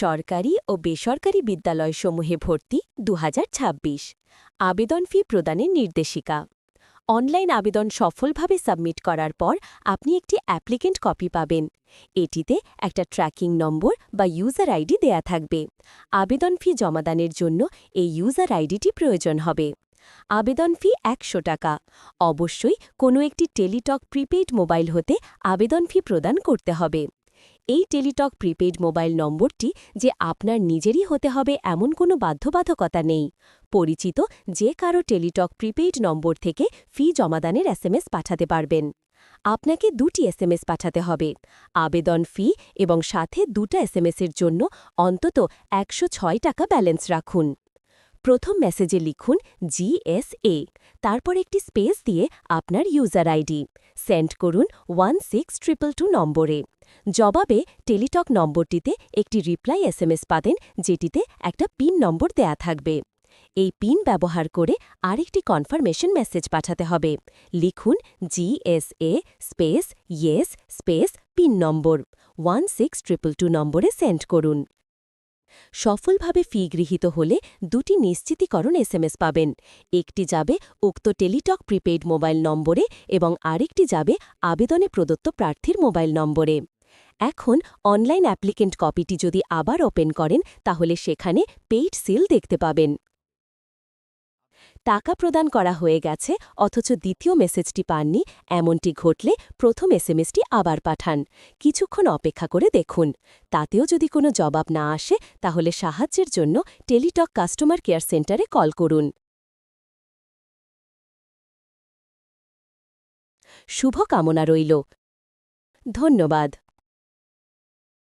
সরকারি ও বেসরকারি বিদ্যালয়সমূহে ভর্তি দু হাজার ছাব্বিশ। আবেদন ফি প্রদানের নির্দেশিকা। অনলাইন আবেদন সফলভাবে সাবমিট করার পর আপনি একটি অ্যাপ্লিকেন্ট কপি পাবেন। এটিতে একটা ট্র্যাকিং নম্বর বা ইউজার আইডি দেয়া থাকবে। আবেদন ফি জমাদানের জন্য এই ইউজার আইডিটি প্রয়োজন হবে। আবেদন ফি একশো টাকা। অবশ্যই কোনো একটি টেলিটক প্রিপেইড মোবাইল হতে আবেদন ফি প্রদান করতে হবে। এই টেলিটক প্রিপেইড মোবাইল নম্বরটি যে আপনার নিজেরই হতে হবে এমন কোনো বাধ্যবাধকতা নেই। পরিচিত যে কারও টেলিটক প্রিপেইড নম্বর থেকে ফি জমাদানের এসএমএস পাঠাতে পারবেন। আপনাকে দুটি এসএমএস পাঠাতে হবে, আবেদন ফি এবং সাথে দুটা এসএমএসের জন্য অন্তত একশো ছয় টাকা ব্যালেন্স রাখুন। প্রথম মেসেজে লিখুন জিএসএ তারপর একটি স্পেস দিয়ে আপনার ইউজার আইডি সেন্ড করুন ওয়ান সিক্স ট্রিপল টু নম্বরে। জবাবে টেলিটক নম্বরটিতে একটি রিপ্লাই এসএমএস পাবেন, যেটিতে একটা পিন নম্বর দেয়া থাকবে। এই পিন ব্যবহার করে আরেকটি কনফার্মেশন মেসেজ পাঠাতে হবে। লিখুন GSA space yes space pin number. One six triple two নম্বরে সেন্ড করুন। সফলভাবে ফি গৃহীত হলে দুটি নিশ্চিতীকরণ এসএমএস পাবেন। একটি যাবে উক্ত টেলিটক প্রিপেইড মোবাইল নম্বরে এবং আরেকটি যাবে আবেদনে প্রদত্ত প্রার্থীর মোবাইল নম্বরে। এখন অনলাইন অ্যাপ্লিকেন্ট কপিটি যদি আবার ওপেন করেন, তাহলে সেখানে পেইড সিল দেখতে পাবেন। টাকা প্রদান করা হয়ে গেছে, অথচ দ্বিতীয় মেসেজটি পাননি, এমনটি ঘটলে প্রথম এসএমএসটি আবার পাঠান। কিছুক্ষণ অপেক্ষা করে দেখুন। তাতেও যদি কোনো জবাব না আসে, তাহলে সাহায্যের জন্য টেলিটক কাস্টমার কেয়ার সেন্টারে কল করুন। শুভ কামনা রইল। ধন্যবাদ।